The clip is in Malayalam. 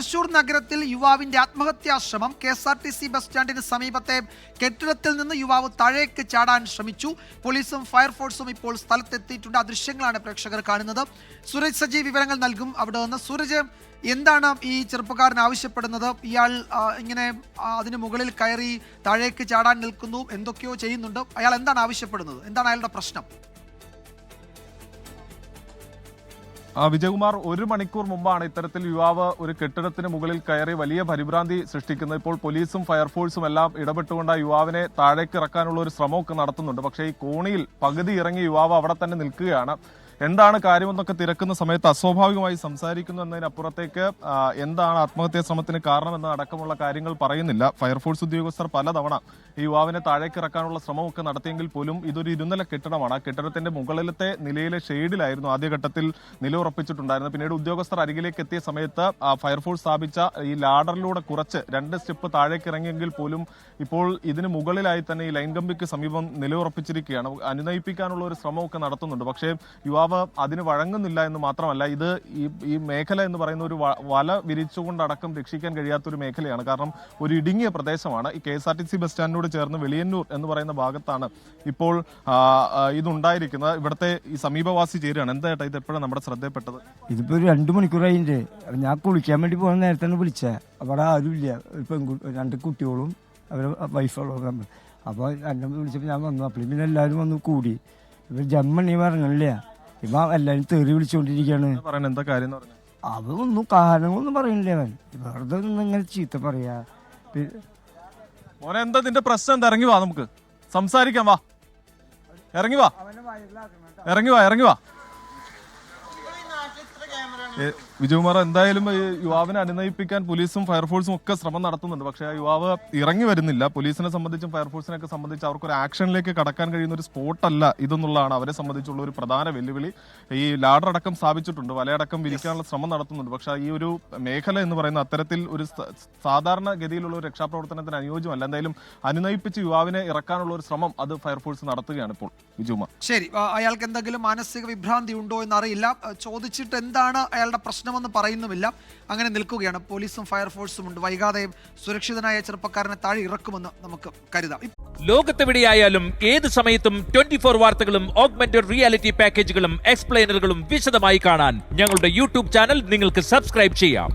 തൃശൂർ നഗരത്തിൽ യുവാവിന്റെ ആത്മഹത്യാശ്രമം K S R T C bus സ്റ്റാൻഡിന് സമീപത്തെ കെട്ടിടത്തിൽ നിന്ന് യുവാവ് താഴേക്ക് ചാടാൻ ശ്രമിച്ചു. പോലീസും ഫയർഫോഴ്സും ഇപ്പോൾ സ്ഥലത്തെത്തിയിട്ടുണ്ട്. ആ ദൃശ്യങ്ങളാണ് പ്രേക്ഷകർ കാണുന്നത്. സൂരജ് സജി വിവരങ്ങൾ നൽകും. അവിടെ നിന്ന് സൂരജ് എന്താണ് ഈ ചെറുപ്പക്കാരൻ ആവശ്യപ്പെടുന്നത്? ഇയാൾ ഇങ്ങനെ അതിന് മുകളിൽ കയറി താഴേക്ക് ചാടാൻ നിൽക്കുന്നു. എന്തൊക്കെയോ ചെയ്യുന്നുണ്ട്. അയാൾ എന്താണ് ആവശ്യപ്പെടുന്നത്? എന്താണ് അയാളുടെ പ്രശ്നം? വിജയകുമാർ ഒരു മണിക്കൂർ മുമ്പാണ് ഇത്തരത്തിൽ യുവാവ് ഒരു കെട്ടിടത്തിന് മുകളിൽ കയറി വലിയ പരിഭ്രാന്തി സൃഷ്ടിക്കുന്നത്. ഇപ്പോൾ പോലീസും ഫയർഫോഴ്സും എല്ലാം ഇടപെട്ടുകൊണ്ട് യുവാവിനെ താഴേക്ക് ഇറക്കാനുള്ള ഒരു ശ്രമമൊക്കെ നടത്തുന്നുണ്ട്. പക്ഷേ ഈ കോണിയിൽ പകുതി ഇറങ്ങിയ യുവാവ് അവിടെ തന്നെ നിൽക്കുകയാണ്. എന്താണ് കാര്യമെന്നൊക്കെ തിരക്കുന്ന സമയത്ത് അസ്വാഭാവികമായി സംസാരിക്കുന്നു എന്നതിനപ്പുറത്തേക്ക് എന്താണ് ആത്മഹത്യാ ശ്രമത്തിന് കാരണമെന്ന് അടക്കമുള്ള കാര്യങ്ങൾ പറയുന്നില്ല. ഫയർഫോഴ്സ് ഉദ്യോഗസ്ഥർ പലതവണ ഈ യുവാവിനെ താഴേക്ക് ഇറക്കാനുള്ള ശ്രമമൊക്കെ നടത്തിയെങ്കിൽ പോലും ഇതൊരു ഇരുനില കെട്ടിടമാണ്. ആ കെട്ടിടത്തിന്റെ മുകളിലത്തെ നിലയിലെ ഷെയ്ഡിലായിരുന്നു ആദ്യഘട്ടത്തിൽ നിലയുറപ്പിച്ചിട്ടുണ്ടായിരുന്നത്. പിന്നീട് ഉദ്യോഗസ്ഥർ അരികിലേക്ക് എത്തിയ സമയത്ത് ഫയർഫോഴ്സ് സ്ഥാപിച്ച ഈ ലാഡറിലൂടെ കുറച്ച് രണ്ട് സ്റ്റെപ്പ് താഴേക്ക് ഇറങ്ങിയെങ്കിൽ പോലും ഇപ്പോൾ ഇതിന് മുകളിലായി തന്നെ ഈ ലൈൻ കമ്പിക്ക് സമീപം നിലയുറപ്പിച്ചിരിക്കുകയാണ്. അനുനയിപ്പിക്കാനുള്ള ഒരു ശ്രമമൊക്കെ നടത്തുന്നുണ്ട്. പക്ഷേ യുവാവ് അതിന് വഴങ്ങുന്നില്ല എന്ന് മാത്രമല്ല ഇത് ഈ ഈ മേഖല എന്ന് പറയുന്ന ഒരു വല വിരിച്ചുകൊണ്ടടക്കം രക്ഷിക്കാൻ കഴിയാത്ത ഒരു മേഖലയാണ്. കാരണം ഒരു ഇടുങ്ങിയ പ്രദേശമാണ്. ഈ K S R T C bus സ്റ്റാൻഡിനോട് ചേർന്ന് വെളിയന്നൂർ എന്ന് പറയുന്ന ഭാഗത്താണ് ഇപ്പോൾ ഇതുണ്ടായിരിക്കുന്നത്. ഇവിടുത്തെ ഈ സമീപവാസി ചേരുകയാണ്. എന്താ ഇത് എപ്പോഴാണ് നമ്മുടെ ശ്രദ്ധയിൽപ്പെട്ടത് ഇതിപ്പോ ഒരു രണ്ട് മണിക്കൂറായിന്റെ ഞാൻ കുളിക്കാൻ വേണ്ടി പോകുന്ന നേരത്താണ് വിളിച്ച അവിടെ ആരുമില്ല ഒരു രണ്ട് കുട്ടികളും അവരെ വൈഫുകളും അപ്പോൾ രണ്ടും വിളിച്ചപ്പോൾ ഞാൻ വന്നു. അപ്പോൾ പിന്നെ എല്ലാവരും വന്ന് കൂടി. ഇവർ ജമ്മണി പറഞ്ഞില്ല? ഇപ്പൊ എല്ലാവരും തെറി വിളിച്ചുകൊണ്ടിരിക്കുകയാണ് പറയുന്നത് എന്താ കാര്യം എന്ന് പറഞ്ഞാൽ അവൊന്നും കാരണങ്ങളൊന്നും പറയണില്ല അവൻ. വെറുതെ ഒന്ന് ഇങ്ങനെ ചീത്ത പറയാ. പി- മോനെ എന്താ നിന്റെ പ്രശ്നം? എന്താ? ഇറങ്ങി വാ നമുക്ക്. സംസാരിക്കാം വാ. ഇറങ്ങി വാ. ഇറങ്ങി വാ ഇറങ്ങി വാ. വിജയകുമാർ എന്തായാലും യുവാവിനെ അനുനയിപ്പിക്കാൻ പോലീസും ഫയർഫോഴ്സും ഒക്കെ ശ്രമം നടത്തുന്നുണ്ട്. പക്ഷെ ആ യുവാവ് ഇറങ്ങി വരുന്നില്ല. പോലീസിനെ സംബന്ധിച്ചും ഫയർഫോഴ്സിനെ ഒക്കെ സംബന്ധിച്ച് അവർക്കൊരു ആക്ഷനിലേക്ക് കടക്കാൻ കഴിയുന്ന ഒരു സ്പോട്ടല്ല ഇതെന്നുള്ളതാണ് അവരെ സംബന്ധിച്ചുള്ള ഒരു പ്രധാന വെല്ലുവിളി. ഈ ലാഡർ അടക്കം സ്ഥാപിച്ചിട്ടുണ്ട്. വലയടക്കം വിരിക്കാനുള്ള ശ്രമം നടത്തുന്നുണ്ട്. പക്ഷെ ഈ ഒരു മേഖല എന്ന് പറയുന്ന അത്തരത്തിൽ ഒരു സാധാരണ ഗതിയിലുള്ള ഒരു രക്ഷാപ്രവർത്തനത്തിന് അനുയോജ്യമല്ല. എന്തായാലും അനുനയിപ്പിച്ച് യുവാവിനെ ഇറക്കാനുള്ള ഒരു ശ്രമം അത് ഫയർഫോഴ്സ് നടത്തുകയാണ് ഇപ്പോൾ വിജുമാർ ശരി. അയാൾക്ക് എന്തെങ്കിലും മാനസിക വിഭ്രാന്തി ഉണ്ടോ എന്നറിയില്ല. ചോദിച്ചിട്ട് എന്താണ് അയാളുടെ പ്രശ്നമെന്ന് പറയുന്നുമില്ല. അങ്ങനെ നിൽക്കുകയാണ്. പോലീസും ഫയർഫോഴ്സും ഉണ്ട്. വൈകാതെ സുരക്ഷിതനായ ചെറുപ്പക്കാരനെ താഴെ ഇറക്കുമെന്ന് നമുക്ക് കരുതാം. ലോകത്തെവിടെയായാലും ഏത് സമയത്തും ട്വന്റി ഫോർ വാർത്തകളും ഓഗ്മെന്റഡ് റിയാലിറ്റി പാക്കേജുകളും എക്സ്പ്ലെയിനറുകളും വിശദമായി കാണാൻ ഞങ്ങളുടെ യൂട്യൂബ് ചാനൽ നിങ്ങൾക്ക് സബ്സ്ക്രൈബ് ചെയ്യാം.